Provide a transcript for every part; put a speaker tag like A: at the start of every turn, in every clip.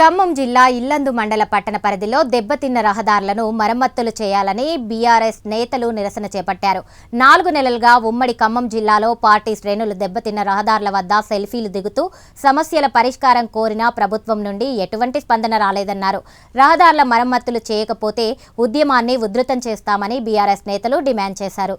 A: ఖమ్మం జిల్లా ఇల్లందు మండల పట్టణ పరిధిలో దెబ్బతిన్న రహదారులను మరమ్మతులు చేయాలని బీఆర్ఎస్ నేతలు నిరసన చేపట్టారు. నాలుగు నెలలుగా ఉమ్మడి ఖమ్మం జిల్లాలో పార్టీ శ్రేణులు దెబ్బతిన్న రహదారుల వద్ద సెల్ఫీలు దిగుతూ సమస్యల పరిష్కారం కోరినా ప్రభుత్వం నుండి ఎటువంటి స్పందన రాలేదన్నారు. రహదారుల మరమ్మతులు చేయకపోతే ఉద్యమాన్ని ఉధృతం చేస్తామని బీఆర్ఎస్ నేతలు డిమాండ్ చేశారు.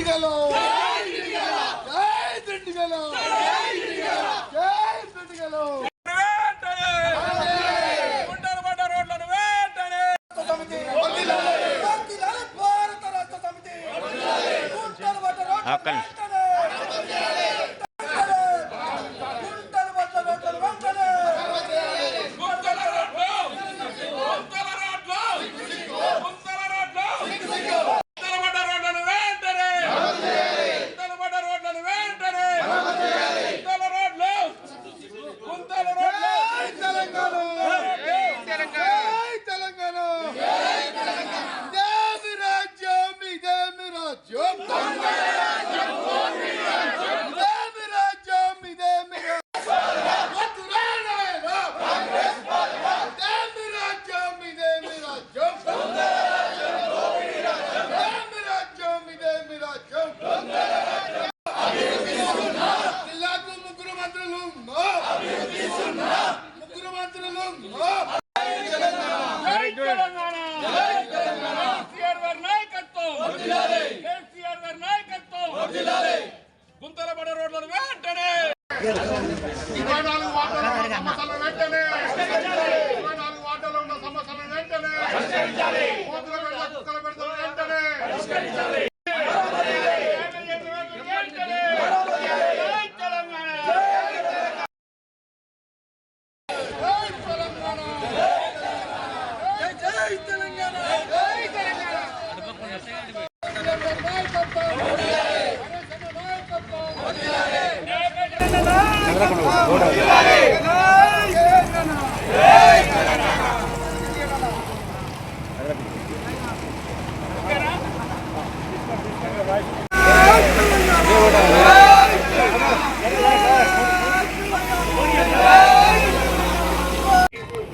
B: dígalo.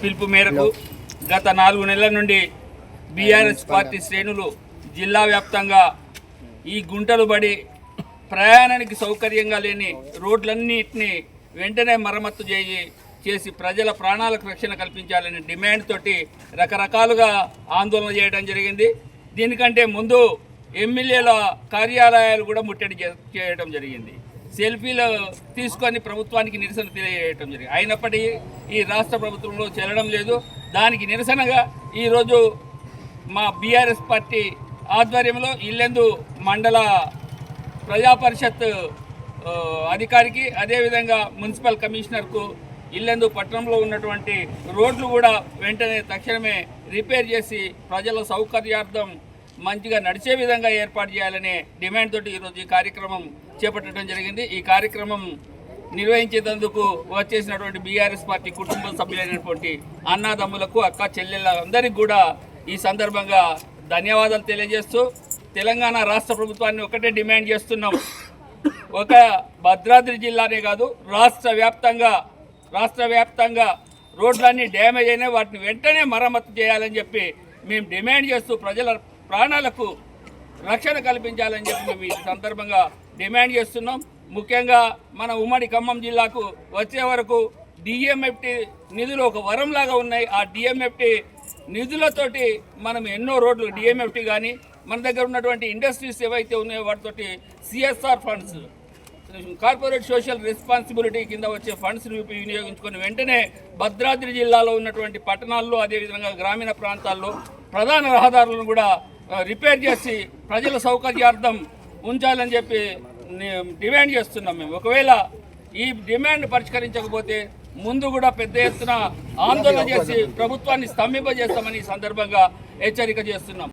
C: పిలుపు మేరకు గత నాలుగు నెలల నుండి బీఆర్ఎస్ పార్టీ శ్రేణులు జిల్లా వ్యాప్తంగా ఈ గుంటలు పడి ప్రయాణానికి సౌకర్యంగా లేని రోడ్లన్నింటినీ వెంటనే మరమ్మత్తు చేయి చేసి ప్రజల ప్రాణాలకు రక్షణ కల్పించాలని డిమాండ్ తోటి రకరకాలుగా ఆందోళన చేయడం జరిగింది. దీనికంటే ముందు ఎమ్మెల్యేల కార్యాలయాలు కూడా ముట్టడి చేయడం జరిగింది. సెల్ఫీలు తీసుకొని ప్రభుత్వానికి నిరసన తెలియజేయడం జరిగింది. అయినప్పటికీ ఈ రాష్ట్ర ప్రభుత్వంలో చెల్లడం లేదు. దానికి నిరసనగా ఈరోజు మా బీఆర్ఎస్ పార్టీ ఆధ్వర్యంలో ఇల్లెందు మండల ప్రజా పరిషత్ అధికారికి అదేవిధంగా మున్సిపల్ కమిషనర్కు ఇల్లెందు పట్టణంలో ఉన్నటువంటి రోడ్లు కూడా వెంటనే తక్షణమే రిపేర్ చేసి ప్రజల సౌకర్యార్థం మంచిగా నడిచే విధంగా ఏర్పాటు చేయాలనే డిమాండ్ తోటి ఈరోజు ఈ కార్యక్రమం చేపట్టడం జరిగింది. ఈ కార్యక్రమం నిర్వహించేందుకు వచ్చేసినటువంటి బీఆర్ఎస్ పార్టీ కుటుంబ సభ్యులైనటువంటి అన్నాదమ్ములకు అక్క చెల్లెళ్ళందరికీ కూడా ఈ సందర్భంగా ధన్యవాదాలు తెలియజేస్తూ తెలంగాణ రాష్ట్ర ప్రభుత్వాన్ని ఒకటే డిమాండ్ చేస్తున్నాం. ఒక భద్రాద్రి జిల్లానే కాదు రాష్ట్ర వ్యాప్తంగా రాష్ట్ర వ్యాప్తంగా రోడ్లన్నీ డ్యామేజ్ అయినా వాటిని వెంటనే మరమ్మతు చేయాలని చెప్పి మేము డిమాండ్ చేస్తూ ప్రజల ప్రాణాలకు రక్షణ కల్పించాలని చెప్పి మేము ఈ సందర్భంగా డిమాండ్ చేస్తున్నాం. ముఖ్యంగా మన ఉమ్మడి ఖమ్మం జిల్లాకు వచ్చే వరకు డిఎంఎఫ్టి నిధులు ఒక వరంలాగా ఉన్నాయి. ఆ డిఎంఎఫ్టి నిధులతోటి మనం ఎన్నో రోడ్లు డిఎంఎఫ్టి కానీ మన దగ్గర ఉన్నటువంటి ఇండస్ట్రీస్ ఏవైతే ఉన్నాయో వాటితోటి CSR funds corporate social responsibility కింద వచ్చే ఫండ్స్ వినియోగించుకొని వెంటనే భద్రాద్రి జిల్లాలో ఉన్నటువంటి పట్టణాల్లో అదేవిధంగా గ్రామీణ ప్రాంతాల్లో ప్రధాన రహదారులను కూడా రిపేర్ చేసి ప్రజల సౌకర్యార్థం ఉంచాలని చెప్పి డిమాండ్ చేస్తున్నాం మేము. ఒకవేళ ఈ డిమాండ్ పరిష్కరించకపోతే ముందు కూడా పెద్ద ఎత్తున ఆందోళన చేసి ప్రభుత్వాన్ని స్తంభింపజేస్తామని ఈ సందర్భంగా హెచ్చరిక చేస్తున్నాం.